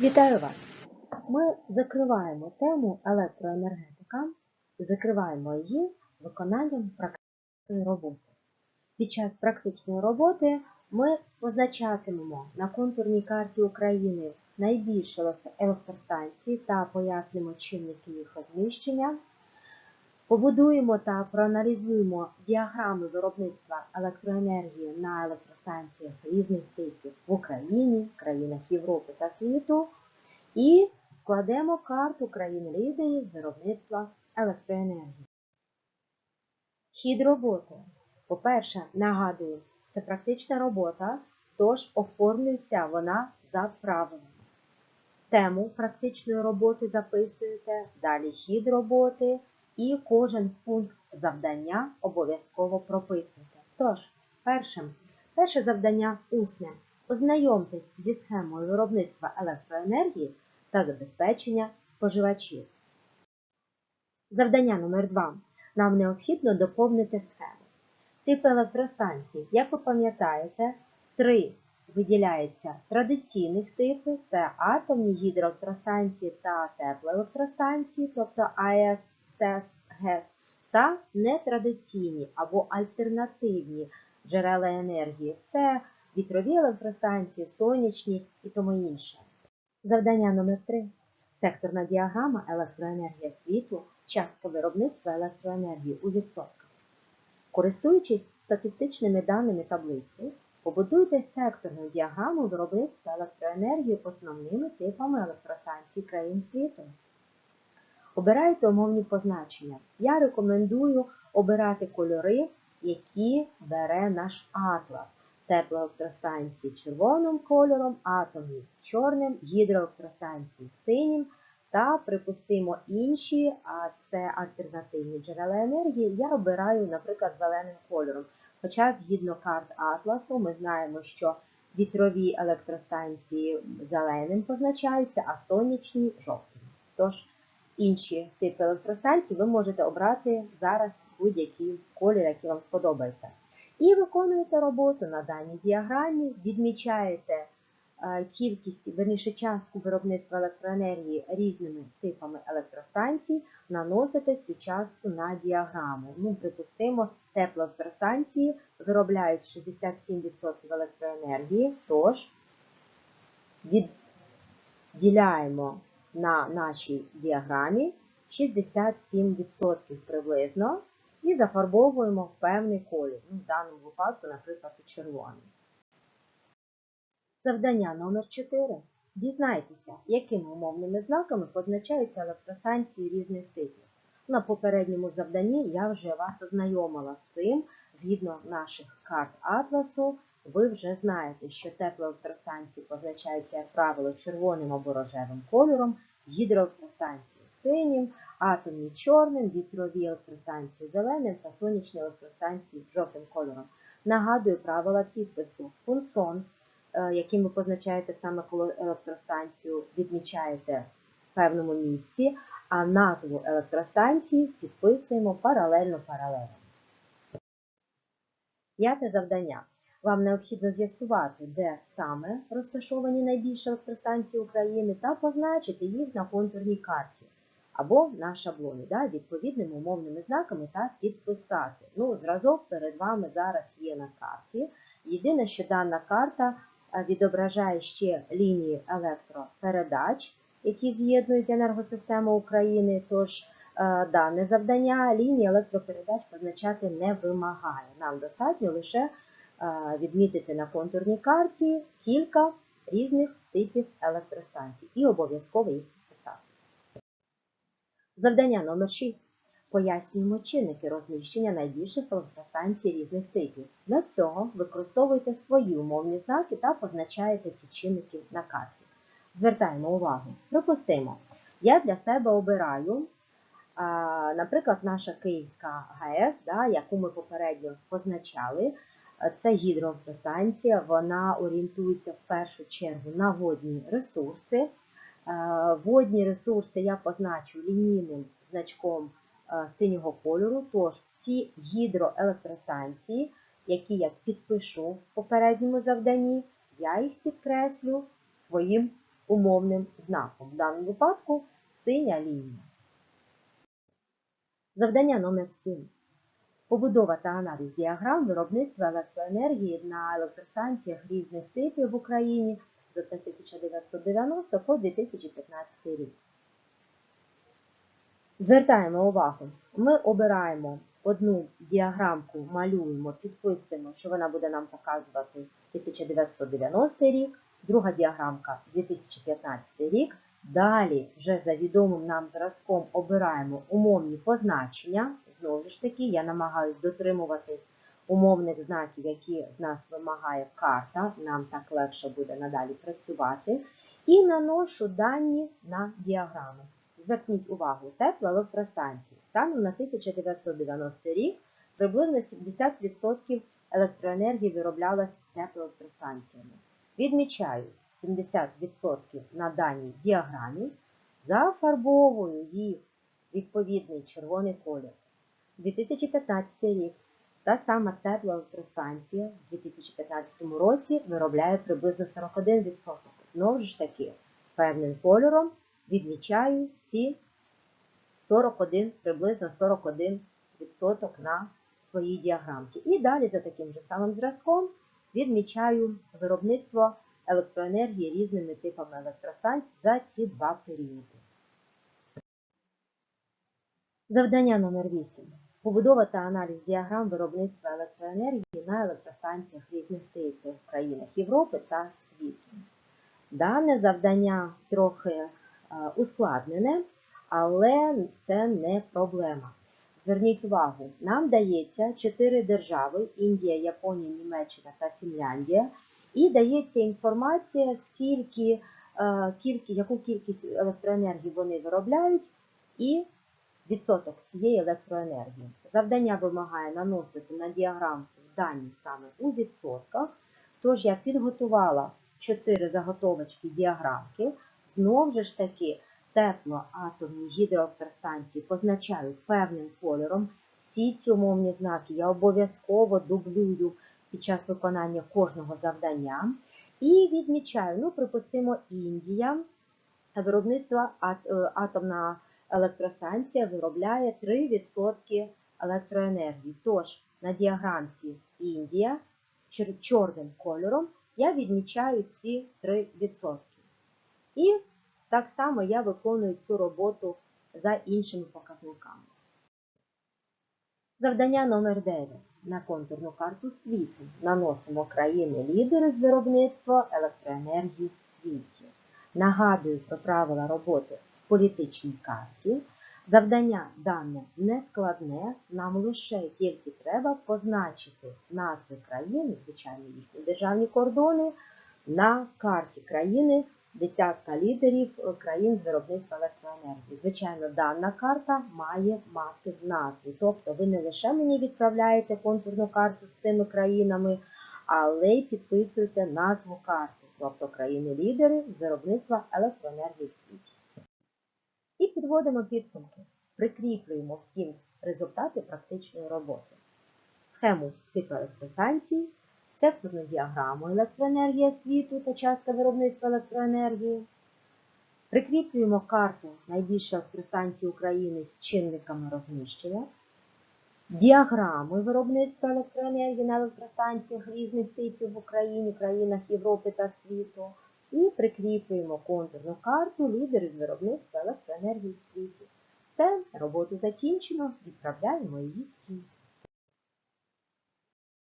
Вітаю вас! Ми закриваємо тему електроенергетика закриваємо її виконанням практичної роботи. Під час практичної роботи ми позначатимемо на контурній карті України найбільші електростанції та пояснимо чинники їх розміщення. Побудуємо та проаналізуємо діаграми виробництва електроенергії на електростанціях різних типів в Україні, країнах Європи та світу і складемо карту країн лідерів з виробництва електроенергії. Хід роботи. По-перше, нагадую, це практична робота, тож оформлюється вона за правилами. Тему практичної роботи записуєте, далі хід роботи і кожен пункт завдання обов'язково прописуєте. Тож, першим, перше завдання усне. Ознайомтесь зі схемою виробництва електроенергії та забезпечення споживачів. Завдання номер 2 Нам необхідно доповнити схему. Типи електростанцій, як ви пам'ятаєте, три виділяються традиційних типи це атомні гідроелектростанції та теплоелектростанції, тобто АЕС, ГЕС, та нетрадиційні або альтернативні джерела енергії це вітрові електростанції, сонячні і тому інше. Завдання номер 3 Секторна діаграма електроенергія світу, частка виробництва електроенергії у відсотках. Користуючись статистичними даними таблиці, побудуйте секторну діаграму виробництва електроенергії основними типами електростанцій країн світу. Обирайте умовні позначення. Я рекомендую обирати кольори, які бере наш атлас. Теплоелектростанції червоним кольором, атомні чорним, гідроелектростанції синім та, припустимо, інші, а це альтернативні джерела енергії, я обираю, наприклад, зеленим кольором. Хоча, згідно карт Атласу, ми знаємо, що вітрові електростанції зеленим позначаються, а сонячні жовтим. Тож, інші типи електростанцій ви можете обрати зараз будь-який колір, який вам сподобається. І виконуєте роботу на даній діаграмі, відмічаєте кількість, верніше частку виробництва електроенергії різними типами електростанцій, наносите цю частку на діаграму. Ну, Припустимо, теплоелектростанції виробляють 67% електроенергії, тож відділяємо на нашій діаграмі 67% приблизно і зафарбовуємо в певний колір. Ну, В даному випадку, наприклад, у червоний. Завдання номер 4 Дізнайтеся, якими умовними знаками позначаються електростанції різних типів. На попередньому завданні я вже вас ознайомила з цим. Згідно наших карт Атласу, ви вже знаєте, що теплоелектростанції позначаються, як правило, червоним або рожевим кольором, гідроелектростанції синім, атомні чорним, вітрові електростанції зеленим та сонячні електростанції жовтим кольором. Нагадую правила підпису. Фунсон, яким ви позначаєте саме коли електростанцію, відмічаєте в певному місці, а назву електростанції підписуємо паралельно паралельно. П'яте завдання. Вам необхідно з'ясувати, де саме розташовані найбільші електростанції України та позначити їх на контурній карті або на шаблоні, да, відповідними умовними знаками та підписати. Ну, Зразок перед вами зараз є на карті. Єдине, що дана карта відображає ще лінії електропередач, які з'єднують енергосистему України. Тож дане завдання лінії електропередач позначати не вимагає. Нам достатньо лише відмітити на контурній карті кілька різних типів електростанцій і обов'язково їх підписати. Завдання номер 6. Пояснюємо чинники розміщення найбільших електростанцій різних типів. Для цього використовуйте свої умовні знаки та позначаєте ці чинники на карті. Звертаємо увагу. Припустимо, я для себе обираю, наприклад, наша Київська ГАЕС, яку ми попередньо позначали. Це гідроелектростанція, вона орієнтується в першу чергу на водні ресурси. Водні ресурси я позначу лінійним значком синього кольору, тож всі гідроелектростанції, які я підпишу в попередньому завданні, я їх підкреслю своїм умовним знаком. В даному випадку синя лінія. Завдання номер 7. Побудова та аналіз діаграм виробництва електроенергії на електростанціях різних типів в Україні з 1990 по 2015 рік. Звертаємо увагу, ми обираємо одну діаграмку, малюємо, підписуємо, що вона буде нам показувати 1990 рік, друга діаграмка 2015 рік. Далі вже за відомим нам зразком обираємо умовні позначення. Знову ж таки, я намагаюся дотримуватись умовних знаків, які з нас вимагає карта. Нам так легше буде надалі працювати. І наношу дані на діаграму. Зверніть увагу, теплоелектростанції. Станом на 1990 рік приблизно 70% електроенергії вироблялась теплоелектростанціями. Відмічаю 70% на даній діаграмі, зафарбовую їх відповідний червоний колір. 2015 рік. Та сама теплоелектростанція в 2015 році виробляє приблизно 41%. Знову ж таки, певним кольором відмічаю ці 41, приблизно 41% на своїй діаграмці. І далі за таким же самим зразком відмічаю виробництво електроенергії різними типами електростанцій за ці два періоди. Завдання номер 8. Побудова та аналіз діаграм виробництва електроенергії на електростанціях різних типів в країнах Європи та світу. Дане завдання трохи е, ускладнене, але це не проблема. Зверніть увагу, нам дається 4 держави: Індія, Японія, Німеччина та Фінляндія, і дається інформація, скільки, е, кількі, яку кількість електроенергії вони виробляють, і відсоток цієї електроенергії. Завдання вимагає наносити на діаграмку дані саме у відсотках. Тож я підготувала 4 заготовочки діаграмки. Знову ж таки, теплоатомні гідроелектростанції позначають певним кольором. Всі ці умовні знаки я обов'язково дублюю під час виконання кожного завдання. І відмічаю, ну, припустимо, Індія, виробництво атомна електростанція виробляє 3% електроенергії. Тож на діаграмці Індія чорним кольором я відмічаю ці 3%. І так само я виконую цю роботу за іншими показниками. Завдання номер 9. На контурну карту світу наносимо країни-лідери з виробництва електроенергії в світі. Нагадую про правила роботи політичній карті. Завдання дане не складне, нам лише тільки треба позначити назви країн, звичайно, їхні державні кордони на карті країни десятка лідерів країн з виробництва електроенергії. Звичайно, дана карта має мати назву. Тобто ви не лише мені відправляєте контурну карту з цими країнами, але й підписуєте назву карти, тобто країни-лідери з виробництва електроенергії в світі. І підводимо підсумки. Прикріплюємо в Teams результати практичної роботи. Схему типу електростанцій, секторну діаграму електроенергія світу та частка виробництва електроенергії. Прикріплюємо карту найбільших електростанцій України з чинниками розміщення. Діаграми виробництва електроенергії на електростанціях різних типів в Україні, країнах Європи та світу. І прикріплюємо контурну карту лідери з виробництва електроенергії в світі. Все, роботу закінчено, відправляємо її в Teams.